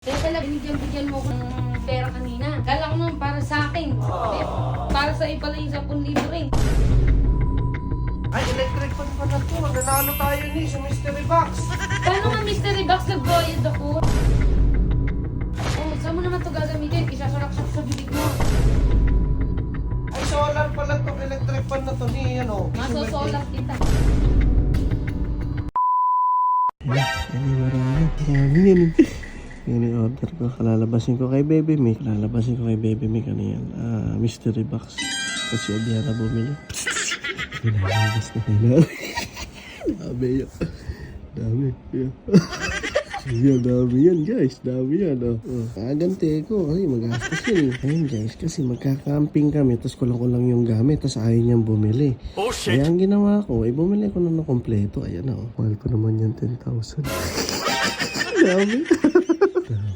Kaya pala, binigyan-bigyan mo ko ng pera kanina. Kala ko naman para sa akin. Eh, para sa pala yung 10,000 rin. Ay, electric fan pa na to. Nanalo tayo ni sa mystery box. Paano nga mystery box nagbayad ako? Oh, saan mo naman ito gagamitin? Isasalaksak sa bibig mo. Ay, solar pala to. Electric fan na to ni, ano. Masosolak kita. Ano marami? Marami yan. Yan yung order ko. Kalalabasin ko kay Baby Mick. Kalalabasin ko kay Baby Mick. Ano yan? Ah, mystery box. Kasi obiya na bumili. Pinalabas na nila. Dami yan. Dami. Yan. Dami yan guys. Dami yan. Oh. Oh. Agante ko. Ay, magastos yun. eh. Ayun guys, kasi magkakamping kami. Tapos kulang-kulang yung gamit. Tapos ayaw niyang bumili. Oh shit! Kaya ang ginawa ko, ay bumili ko na ng kompleto. Ayan na. Oh. Mahal ko naman yan 10,000. Dami.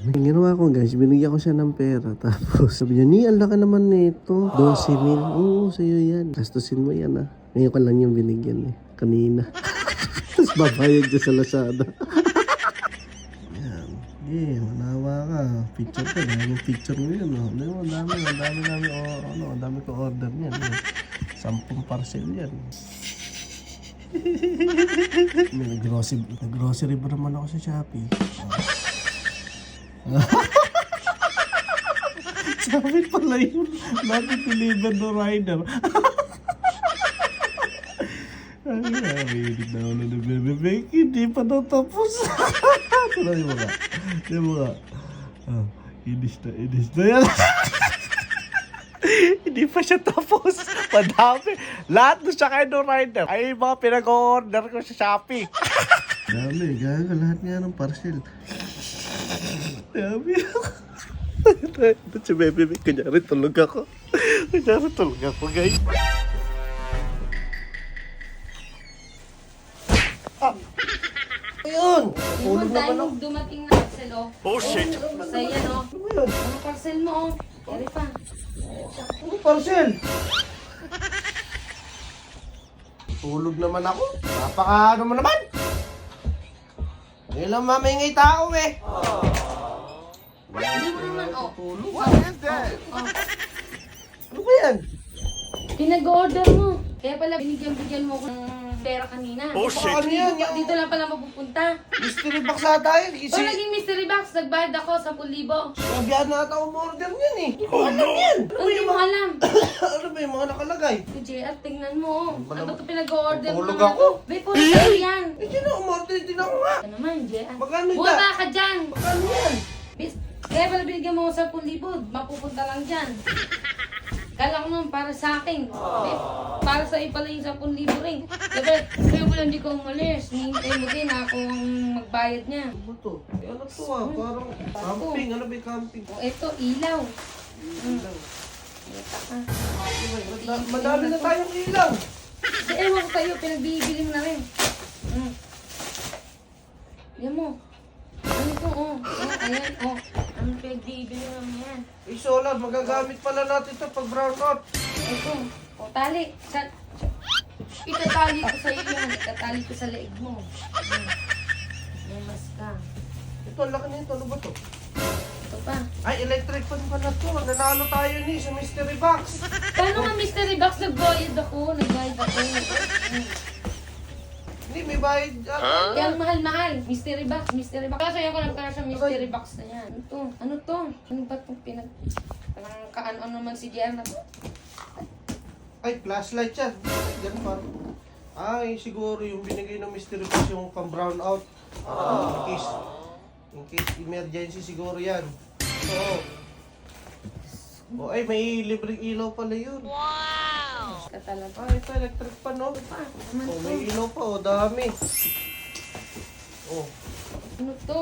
Dami. Ang ginawa ko guys, binigyan ko siya ng pera. Tapos sabi niya, ni, ang laki naman nito. 12 mil. Oo, sa'yo yan. Gastusin mo yan ah. Ngayon ko lang yung binigyan eh. Kanina. Tapos babayad siya sa Lazada. yan. Eh, manawa ka. Picture ko. Dami picture mo yun. Oh. Ano, Ang dami, ang dami namin, oh, ano, ang dami ko order niyan. Eh. Sampung parcel yan. May nag-grocery, nag-grocery ba naman ako sa Shopee? Sabi pala yun, natin deliver no rider. Ay, narinig na ako na nabibibig. Hindi pa natapos. Tuloy mo ka. Tuloy mo ka. Ah, inis na, inis na yan. Hindi pa siya tapos. Madami. Lahat na siya kay no rider. Ay, mga pinag-order ko sa Shopee. Dami, gaga. Lahat nga ng parcel. Dami. Ito si Bebe Mick. Kunyari tulog ako. Kunyari tulog ako, guys. Ah! Ayun! Tulog na pala. nung dumating na parcel, oh. Oh, shit. Sa yan, oh. Ano yun? Ang parcel mo, oh. Eri pa. Ano parcel? Tulog naman ako. Napaka ano mo naman. Ngayon lang mamingay tao eh. Hindi mo naman, oh. Tulog? What is that? Oh. Ano ba yan? Pinag-order mo. Kaya pala, binigyan-bigyan mo ko ng pera kanina. Oh, Baka ano yan? Yung Dito lang pala mapupunta. mystery box ata yun. O, Kasi naging mystery box. Nagbayad ako sa 10,000. Sabihan na ata umorder niyan eh. Hindi ko alam yan. Ano Hindi yung mo mga, alam. ano ba yung mga nakalagay? Si JR, tingnan mo. oh. Ba Ano naman? to pinag-order mo? Tulog ako. Be, puro sa'yo yan. Eh, di na umorder din ako nga. Ano naman, JR? Magkano? Bumaba ka dyan. Magkano yan? Bis, kaya pala binigyan mo ko 10,000. Mapupunta lang dyan. Kala ko naman para sa akin. Eh, para sa pala yung 10,000 rin. Kaya kaya pala hindi ko umalis. Nihintay mo din ako ang magbayad niya. Ano to? Eh, ano to ah? Parang camping. Ano ba yung camping? O, eto, ilaw. Mm. Kita ka. Mad- Madami na tayong ilaw. Di, ewan ko sa'yo, pinagbibili mo na rin. Mm. Yan mo. Ano to, oh. oh ayan, oh. Pinagbibili mo naman yan? Eh, solar. Magagamit pala natin to pag brown out. Ito. O, tali. Sa, itatali ko sa iyo yan. Itatali ko sa leeg mo. Hmm. May mas ka. Ito, ang laki nito. Ano ba to? Ito pa. Ay, electric fan pala to. Nanalo tayo ni sa mystery box. Paano nga mystery box? Nagbayad ako. Nagbayad ako. Hmm. Hindi, may bayad. Ah, Yan, mahal-mahal. Mystery box, mystery box. Kasi ako nagkara sa mystery box na yan. Ano to? Ano to? Ano ba itong pinag... Parang kaano naman si JR na to? Ay, flashlight yan. Yan parang. Ay, siguro yung binigay ng mystery box yung pang brown out. In case, in case emergency siguro yan. So, oh, ay, may libreng ilaw pala yun. Ka talaga. Ay, ito, electric pan, no? Pa, naman Oh, may ilaw pa, oh, dami. Oh, Ano to?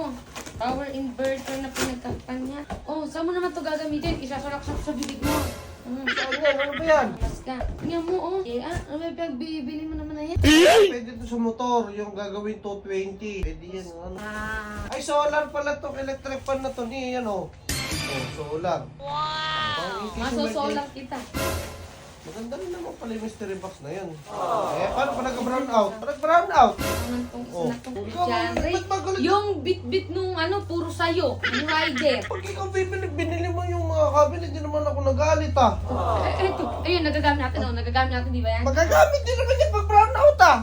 Power inverter na pinagkakpan niya. Oh, saan mo naman to gagamitin? Isasalaksak sa bibig mo. Hmm. saan yan? Ano ba yan? Mas ka. Tingnan mo, oh. Eh, ah, ano ba pinagbibili mo naman na yan? Pwede to sa motor, yung gagawin 220. Pwede yan, ano. Ah, Ay, solar pala to, electric pan na to, ni, ano. Oh, solar. Wow! masosolang kita. Maganda rin naman pala yung mystery box na yun. Eh, paano pa nag-brown out? Pa nag-brown out? Anong tong Oh. isa na to? Ikaw, ba't magalit? Yung bit-bit nung ano, puro sayo. Yung rider. Pag ikaw bibili, binili mo yung mga cabinet, hindi naman ako nagalit ah. Eh, eto. Ayun, nagagamit natin. Oh. Nagagamit natin, di ba yan? Magagamit din naman yan pag brown out ah.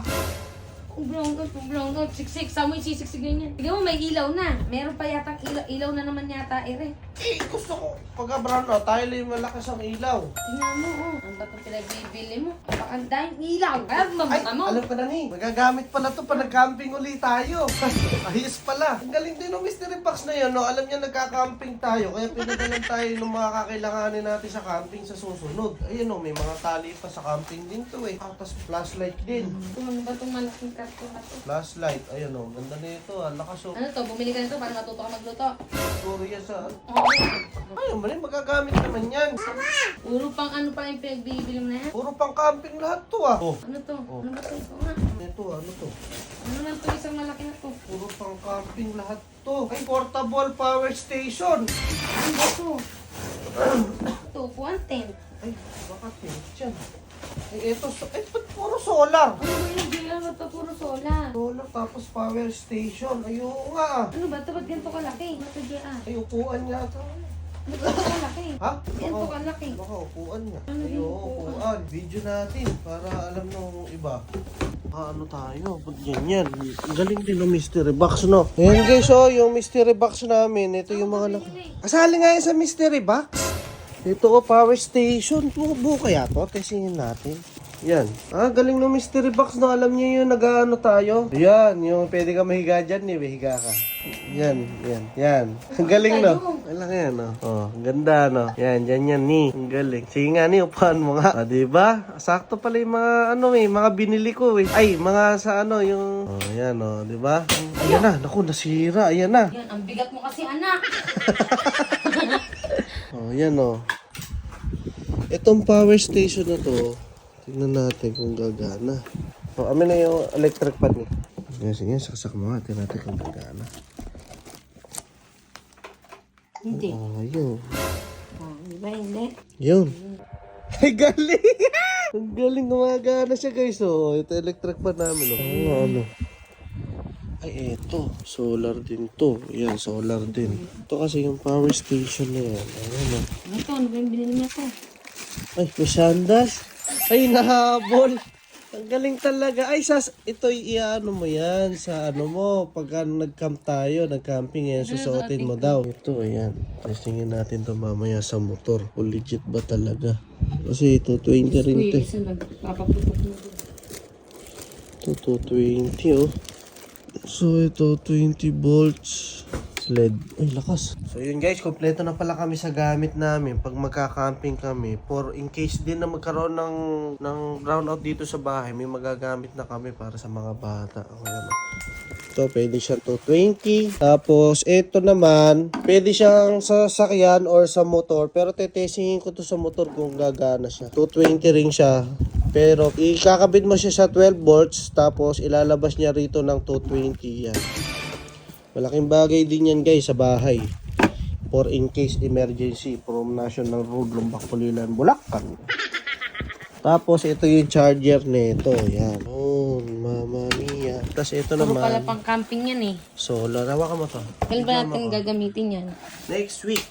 Kung brown out, kung brown out. Siksik. Saan mo yung sisiksik ganyan? Tignan mo, may ilaw na. Meron pa yata ilaw, ilaw na naman yata, ere. Eh, gusto ko. Pagka brown out, tayo lang yung malakas ang ilaw. Tingnan mo, oh. Ang ba itong pinagbibili mo? Ang daming ilaw. Alam mo, Ay, mama mo. alam ko na ni. Magagamit pala to pa nag-camping ulit tayo. Ayos pala. Ang galing din ng mystery box na yun, no? Alam niya nagka-camping tayo, kaya pinadalan tayo ng mga kakailanganin natin sa camping sa susunod. Ayun, no, may mga tali pa sa camping din to eh. Ah, tapos flashlight din. Ito, ano ba itong malaking karton na to? Flashlight, ayun no, ganda nito ah, lakas oh. Ano to? Bumili ka nito para matuto ka magluto. Siguro yan sa... Oo. Ayun, mali, magagamit naman yan. Puro pang ano pala yung pinagbibili mo na yan? Puro pang camping lahat to ah. Oh, Ano to? Oh. Ano ba to? Ito nga. ito ano to? Ano lang to? Isang malaki na to. Puro pang camping lahat to. Ay, portable power station. Ano ba to? Ito, content. Ay, baka tingit yan. Ay, ito, so, eh, ba't puro solar? Ano ba yung JR? Ba't pa puro solar? Solar tapos power station. Ayun nga ah. Ano ba ito? Ba't ganito kalaki? Ano to JR? Ay, upuan yata. Ba't ganito kalaki? Ha? Ganito Baka, kalaki. baka upuan niya. Ano yung upuan? upuan. Video natin para alam nung iba. Ah, ano tayo? Ba't ganyan? Ang galing din ng mystery box, no? Ayan guys, oh, yung mystery box namin. Ito yung mga nak... Kasali nga yan sa mystery box. Ito, oh, power station. Buo kaya to? Testingin natin. Yan. Ah, galing ng mystery box no. Alam niyo yung nag-ano tayo? Yan, yung pwede ka mahiga dyan, eh. Mahiga ka. Yan, yan, yan. Ang galing no. Alam yan no. Oh, ganda no. Yan, yan, yan ni. Ang galing. Sige nga ni, upahan mo nga. Ah, di ba? Sakto pala yung mga ano eh, mga binili ko eh. Ay, mga sa ano yung... Oh, yan no, di ba? Ayan na, naku, nasira. Ayan na. Yan, ang bigat mo kasi anak. Oh, yan oh. Itong power station na to, tingnan natin kung gagana. Oh, amin na yung electric pan niya. Yan, sige, saksak mo nga. Tingnan natin kung gagana. Hindi. Oh, yun. Oh, di ba hindi? Yun. Ay, galing! Ang galing gumagana siya, guys. Oh, ito electric pan namin. Oh, ano, ano. Ay, eto. Solar din to. Yan, solar din. Ito kasi yung power station na yan. Ayan, oh. Ano to? Ano ba yung binili mo to? Ay, may sandas. Ay, nahabol. Ang galing talaga. Ay, sas, ito i-ano mo yan sa ano mo. Pag ano, nag-camp tayo, nag-camping yan, susuotin mo daw. Ito, ayan. Testingin natin to mamaya sa motor. Kung legit ba talaga. Kasi ito, 20 rin to. eh. mo. Ito, 220 oh. So, ito, 20 volts. LED. Ay, lakas. So, yun guys, kompleto na pala kami sa gamit namin pag magka-camping kami. For in case din na magkaroon ng, ng brownout dito sa bahay, may magagamit na kami para sa mga bata. O, yan, oh. Ito, pwede siyang 220. Tapos, ito naman, pwede siyang sa sakyan or sa motor. Pero tetestingin ko to sa motor kung gagana siya. 220 rin siya. Pero, ikakabit mo siya sa 12 volts. Tapos, ilalabas niya rito ng 220 yan. Malaking bagay din yan guys sa bahay. For in case emergency from National Road, Lumbak, Pulilan, Bulacan. Tapos ito yung charger nito. Yan. Oh, mama mia. Tapos ito Puro pala naman, pang camping yan eh. solar. Hawakan mo to. Kailan ba natin gagamitin yan? Next week.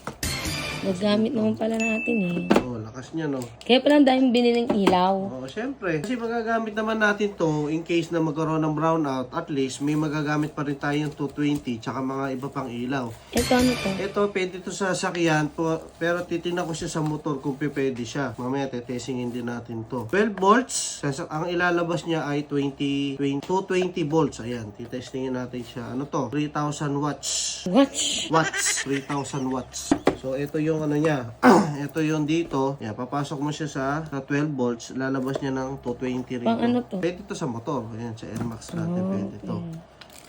Nagamit naman pala natin eh. Oh, lakas niya no. Kaya pala ang daming biniling ilaw. Oo, syempre. Kasi magagamit naman natin to in case na magkaroon ng brownout. At least may magagamit pa rin tayo yung 220 tsaka mga iba pang ilaw. Ito ano to? Ito, pwede to sa sakyan, po, pero titingnan ko siya sa motor kung pwede siya. Mamaya, tetestingin din natin to. 12 volts, ang ilalabas niya ay 20, 20 220 volts. Ayan, titestingin natin siya. Ano to? 3,000 watts. Watch. Watts, 3,000 watts. So, ito yung ano niya. ito yung dito. Yan, papasok mo siya sa, sa 12 volts. Lalabas niya ng 220 rin. Pang ano to? Pwede to sa motor. Ayan, sa NMAX natin pwede to.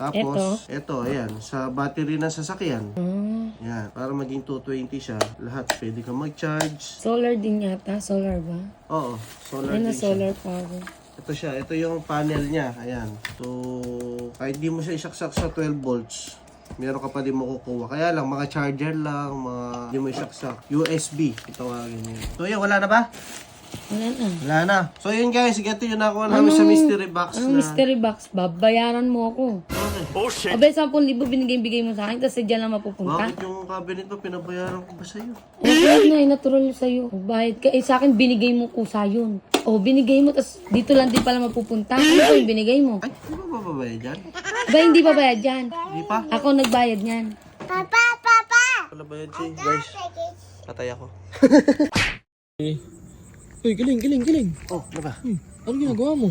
Tapos, ito, ayan, sa battery ng sasakyan. Ah, Yan, para maging 220 siya, lahat pwede ka mag-charge. solar din yata. Solar ba? Oo, solar Yan na din siya. solar power. Ito siya, ito yung panel niya. Ayan. So, kahit di mo siya isaksak sa 12 volts, meron ka pa din makukuha. Kaya lang, mga charger lang, mga di mo isaksak. USB, itawagin niya. So, yan, wala na ba? Wala na. Wala na. So yun guys, ito yung nakuha namin sa mystery box Anong na. mystery box? Babayaran mo ako. Okay. Abe, 10,000 binigay-bigay mo sa akin, tapos dyan lang mapupunta. Bakit yung cabinet mo pinabayaran ko ba sa'yo? Okay na, eh, natural yun sa'yo. Bayad ka. Eh, sa akin, binigay mo kusa yun. O, binigay mo, tapos dito lang din pala mapupunta. Ano ba yung binigay mo? Ay, di ba bababayad dyan? Ba, hindi ba bayad yan? Di pa? Ako nagbayad niyan. Wala bayad siya. Guys, patay ako. Uy, galing, galing, galing. Oh, ano ba? Hmm, ano ginagawa mo?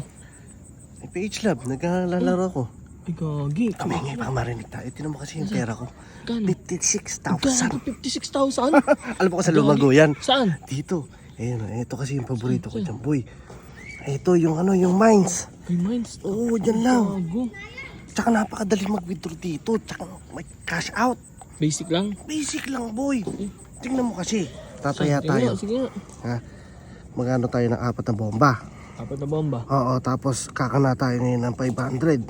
May PH Lab, naglalaro ako. Ay, gagi. Kami nga baka marinig tayo. Tinan mo kasi yung pera ko. Kano? 56,000. Gago, 56,000? Alam mo ko sa lumago yan. Saan? Dito. Ayun, ito kasi yung paborito ko dyan, boy. Ito yung ano, yung mines. Ay, mines. Oo, dyan lang. Tsaka napakadali mag-withdraw dito. Tsaka may cash out. Basic lang. Basic lang, boy. Tingnan mo kasi. Tataya tayo. Sige. Ha? Magano tayo ng apat na bomba. Apat na bomba. Oo, tapos kakana tayo ngayon ng 500.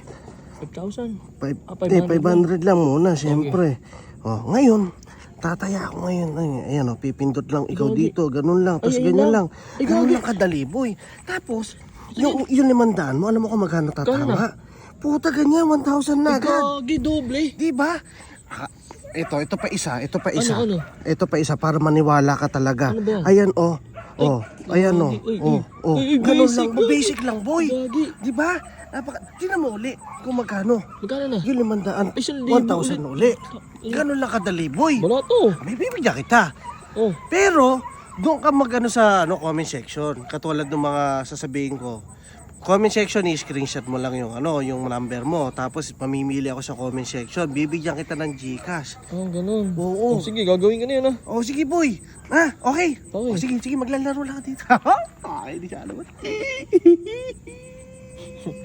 5,000. Five, Ah, eh, 500 500 lang muna, siyempre. Oh, ngayon, tataya ako ngayon. Ay, ayan, oh, pipindot lang ikaw Gagi. dito. Ganun lang. Tapos Ay, ayun ganyan lang. lang. Ay, Ganun gagi. lang kadali, boy. Tapos, yung, yung limandaan mo, alam mo kung magkano tatama? Puta, ganyan, 1,000 na agad. Gagi, doble. Di ba? Ha, ito, ito pa isa, ito pa isa. ano? Ito pa isa para maniwala ka talaga. Ano ba? Ayan oh. Oh, ayan oh. Ay, ay, Oh, oh. ay, ay, Ganun basic, lang, gagi. basic lang, boy. Gagi. Di ba? Napaka, tingnan mo uli kung magkano. Magkano na? Yung limandaan, Ay, isang libo 1,000 uli. Ganun lang kadali, boy. Wala to. May bibigyan kita. Oh. Pero, doon ka mag-ano sa ano, comment section. Katulad ng mga sasabihin ko. Comment section, i-screenshot mo lang yung ano, yung number mo. Tapos mamimili ako sa comment section. Bibigyan kita ng Gcash. Oh, ganun. Oo. Oh, sige, gagawin ko na yun ah. Oh, sige boy. Ah, okay. Okay. Oh, sige, sige, maglalaro lang dito. Ay, di siya alam.